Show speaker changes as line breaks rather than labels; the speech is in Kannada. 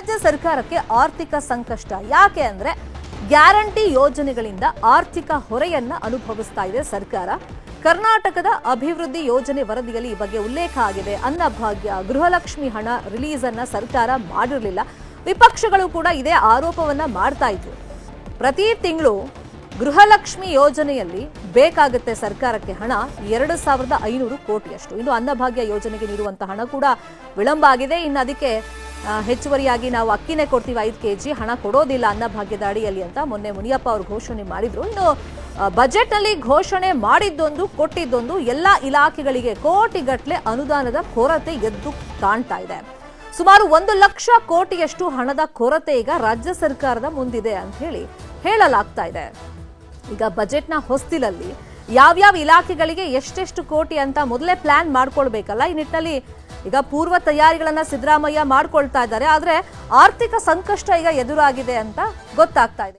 ರಾಜ್ಯ ಸರ್ಕಾರಕ್ಕೆ ಆರ್ಥಿಕ ಸಂಕಷ್ಟ. ಯಾಕೆ ಅಂದ್ರೆ ಗ್ಯಾರಂಟಿ ಯೋಜನೆಗಳಿಂದ ಆರ್ಥಿಕ ಹೊರೆಯನ್ನ ಅನುಭವಿಸ್ತಾ ಇದೆ ಸರ್ಕಾರ. ಕರ್ನಾಟಕದ ಅಭಿವೃದ್ಧಿ ಯೋಜನೆ ವರದಿಯಲ್ಲಿ ಈ ಬಗ್ಗೆ ಉಲ್ಲೇಖ ಆಗಿದೆ. ಅನ್ನಭಾಗ್ಯ ಗೃಹಲಕ್ಷ್ಮಿ ಹಣ ರಿಲೀಸ್ ಅನ್ನ ಸರ್ಕಾರ ಮಾಡಿರಲಿಲ್ಲ. ವಿಪಕ್ಷಗಳು ಕೂಡ ಇದೇ ಆರೋಪವನ್ನ ಮಾಡ್ತಾ ಇದ್ರು. ಪ್ರತಿ ತಿಂಗಳು ಗೃಹಲಕ್ಷ್ಮಿ ಯೋಜನೆಯಲ್ಲಿ ಬೇಕಾಗುತ್ತೆ ಸರ್ಕಾರಕ್ಕೆ ಹಣ ಎರಡು ಸಾವಿರದ ಐನೂರು ಕೋಟಿಯಷ್ಟು. ಇನ್ನು ಅನ್ನಭಾಗ್ಯ ಯೋಜನೆಗೆ ನೀಡುವಂತಹ ಹಣ ಕೂಡ ವಿಳಂಬ ಆಗಿದೆ. ಇನ್ನು ಅದಕ್ಕೆ ಹೆಚ್ಚುವರಿಯಾಗಿ ನಾವು ಅಕ್ಕಿನೇ ಕೊಡ್ತೀವಿ ಐದು ಕೆ ಜಿ ಹಣ ಕೊಡೋದಿಲ್ಲ ಅನ್ನಭಾಗ್ಯದ ಅಡಿಯಲ್ಲಿ ಅಂತ ಮೊನ್ನೆ ಮುನಿಯಪ್ಪ ಅವರು ಘೋಷಣೆ ಮಾಡಿದ್ರು. ಇನ್ನು ಬಜೆಟ್ನಲ್ಲಿ ಘೋಷಣೆ ಮಾಡಿದ್ದೊಂದು, ಕೊಟ್ಟಿದ್ದೊಂದು ಎಲ್ಲ ಇಲಾಖೆಗಳಿಗೆ ಕೋಟಿಗಟ್ಟಲೆ ಅನುದಾನದ ಕೊರತೆ ಎದ್ದು ಕಾಣ್ತಾ ಇದೆ. ಸುಮಾರು ಒಂದು ಲಕ್ಷ ಕೋಟಿಯಷ್ಟು ಹಣದ ಕೊರತೆ ಈಗ ರಾಜ್ಯ ಸರ್ಕಾರದ ಮುಂದಿದೆ ಅಂತ ಹೇಳಿ ಹೇಳಲಾಗ್ತಾ ಇದೆ. ಈಗ ಬಜೆಟ್ನ ಹೊಸ್ತಿಲಲ್ಲಿ ಯಾವ್ಯಾವ ಇಲಾಖೆಗಳಿಗೆ ಎಷ್ಟೆಷ್ಟು ಕೋಟಿ ಅಂತ ಮೊದಲೇ ಪ್ಲಾನ್ ಮಾಡ್ಕೊಳ್ಬೇಕಲ್ಲ, ಈ ನಿಟ್ಟಿನಲ್ಲಿ ಈಗ ಪೂರ್ವ ತಯಾರಿಗಳನ್ನ ಸಿದ್ದರಾಮಯ್ಯ ಮಾಡ್ಕೊಳ್ತಾ ಇದ್ದಾರೆ. ಆದ್ರೆ ಆರ್ಥಿಕ ಸಂಕಷ್ಟ ಈಗ ಎದುರಾಗಿದೆ ಅಂತ ಗೊತ್ತಾಗ್ತಾ ಇದೆ.